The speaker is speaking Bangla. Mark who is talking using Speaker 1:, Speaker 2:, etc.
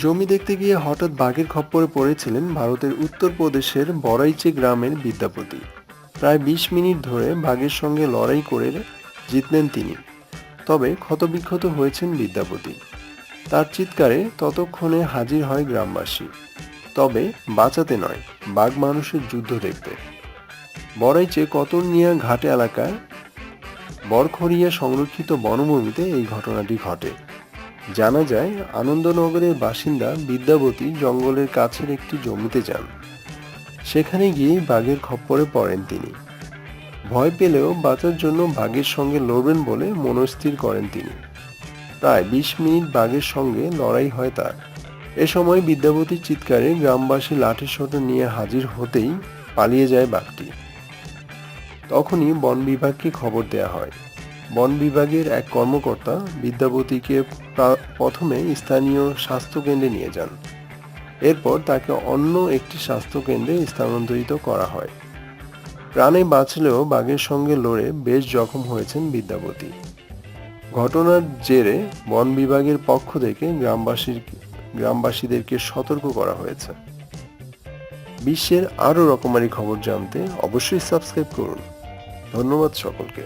Speaker 1: জমি দেখতে গিয়ে হঠাৎ বাঘের খপ্পরে পড়েছিলেন ভারতের উত্তরপ্রদেশের বড়াইচে গ্রামের বিদ্যাপতি। প্রায় বিশ মিনিট ধরে বাঘের সঙ্গে লড়াই করে জিতলেন তিনি। তবে ক্ষতবিক্ষত হয়েছেন বিদ্যাপতি। তার চিৎকারে ততক্ষণে হাজির হয় গ্রামবাসী। তবে বাঁচাতে নয়, বাঘ মানুষের যুদ্ধ দেখতে। বড়াইচে কতরনিয়া ঘাটে এলাকায় বরখরিয়া সংরক্ষিত বনভূমিতে এই ঘটনাটি ঘটে। জানা যায়, আনন্দনগরের বাসিন্দা বিদ্যাবতী জঙ্গলের কাছের একটি জমিতে যান। সেখানে গিয়ে বাঘের খপ্পরে পড়েন তিনি। ভয় পেলেও বাঁচার জন্য বাঘের সঙ্গে লড়বেন বলে মনস্থির করেন তিনি। প্রায় বিশ মিনিট বাঘের সঙ্গে লড়াই হয় তার। এ সময় বিদ্যাপতির চিৎকারে গ্রামবাসী লাঠি লাঠিসোঁটা নিয়ে হাজির হতেই পালিয়ে যায় বাঘটি। তখনই বন বিভাগকে খবর দেয়া হয়। বন বিভাগের এক কর্মকর্তা বিদ্যাপতিকে প্রথমে স্থানীয় স্বাস্থ্যকেন্দ্রে নিয়ে যান। এরপর তাকে অন্য একটি স্বাস্থ্যকেন্দ্রে স্থানান্তরিত করা হয়। প্রাণে বাঁচলেও বাঘের সঙ্গে লড়ে বেশ জখম হয়েছেন বিদ্যাপতি ঘটনার জেরে বন বিভাগের পক্ষ থেকে গ্রামবাসীর, গ্রামবাসীদেরকে সতর্ক করা হয়েছে। বিশ্বের আরও রকমারি খবর জানতে অবশ্যই সাবস্ক্রাইব করুন। ধন্যবাদ সকলকে।